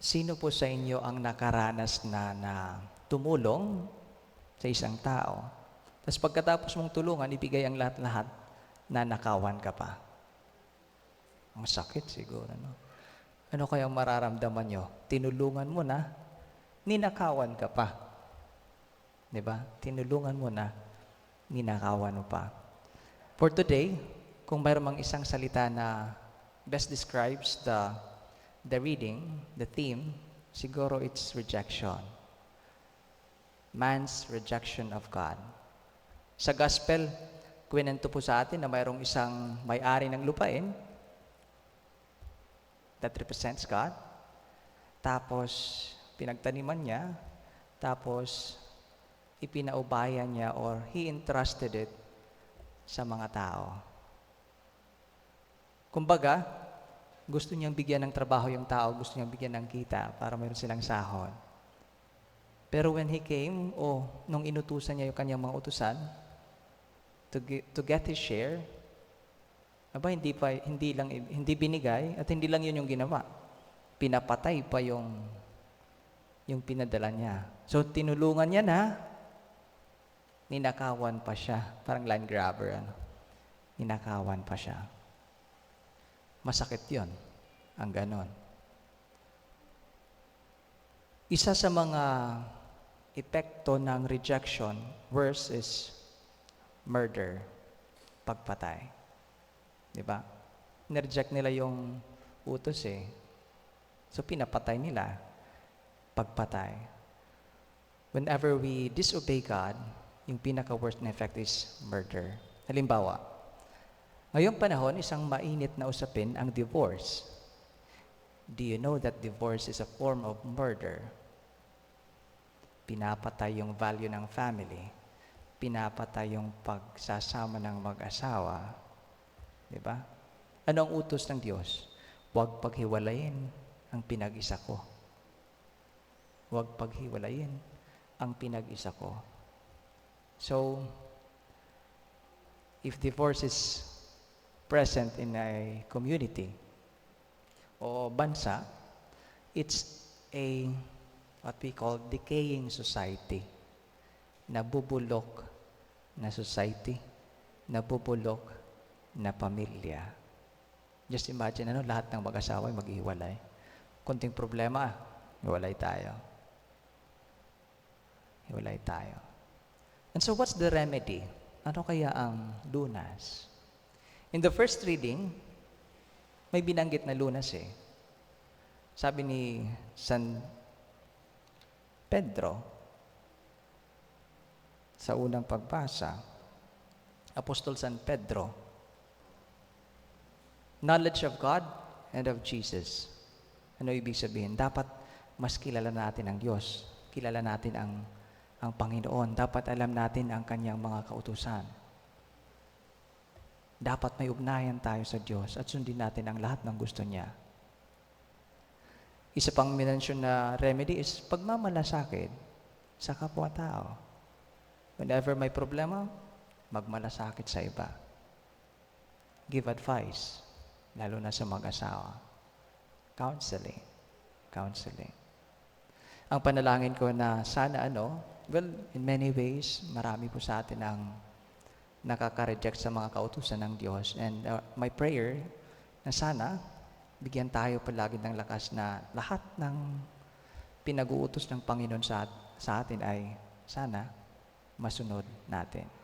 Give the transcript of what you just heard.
Sino po sa inyo ang nakaranas na na tumulong sa isang tao? Tapos pagkatapos mong tulungan, ibigay ang lahat-lahat, nanakawan ka pa. Ang sakit siguro, no? Ano kaya mararamdaman nyo? Tinulungan mo na, ninakawan ka pa. Ba? Tinulungan mo na, ninakawan mo pa. For today, kung mayroon mang isang salita na best describes the the reading, the theme, siguro it's rejection. Man's rejection of God. Sa gospel, kwento po sa atin na mayroong isang may-ari ng lupain that represents God. Tapos, pinagtaniman niya. Tapos, ipinaubayan niya or he entrusted it sa mga tao. Kumbaga, gusto niyang bigyan ng trabaho yung tao, gusto niyang bigyan ng kita para mayroon silang sahod. Pero when he came, o nung inutusan niya yung kanyang mga utusan, to, gi- to get his share, aba, hindi, pa, hindi, lang, hindi binigay at hindi lang yun yung ginawa. Pinapatay pa yung, yung pinadala niya. So, tinulungan niya na, ninakawan pa siya. Parang land grabber, ano? Ninakawan pa siya. Masakit yon ang ganon. Isa sa mga epekto ng rejection, worse is murder, pagpatay. Di ba? Nireject nila yung utos eh. So pinapatay nila, pagpatay. Whenever we disobey God, yung pinaka-worst na effect is murder. Halimbawa, ngayong panahon, isang mainit na usapin ang divorce. Do you know that divorce is a form of murder? Pinapatay yung value ng family. Pinapatay yung pagsasama ng mag-asawa. Di ba? Ano ang utos ng Diyos? Huwag paghiwalayin ang pinag-isa ko. Huwag paghiwalayin ang pinag-isa ko. So, if divorce is present in a community o bansa, it's a what we call decaying society. Nabubulok na society, nabubulok na pamilya. Just imagine, ano, lahat ng mag-asawa ay maghihiwalay. Kunting problema, hiwalay tayo. Hiwalay tayo. And so what's the remedy? Ano kaya ang lunas? In the first reading, may binanggit na lunas eh. Sabi ni San Pedro sa unang pagbasa, Apostol San Pedro, knowledge of God and of Jesus. Ano ibig sabihin? Dapat mas kilala natin ang Diyos. Kilala natin ang ang Panginoon. Dapat alam natin ang kanyang mga kautusan. Dapat may ugnayan tayo sa Diyos at sundin natin ang lahat ng gusto niya. Isa pang minensyon na remedy is pagmamalasakit sa kapwa-tao. Whenever may problema, magmalasakit sa iba. Give advice, lalo na sa mag-asawa. Counseling. Counseling. Ang panalangin ko na sana ano, well, in many ways, marami po sa atin ang nakaka-reject sa mga kautusan ng Diyos. And uh, my prayer na sana, bigyan tayo palagi ng lakas na lahat ng pinag-uutos ng Panginoon sa, sa atin ay sana masunod natin.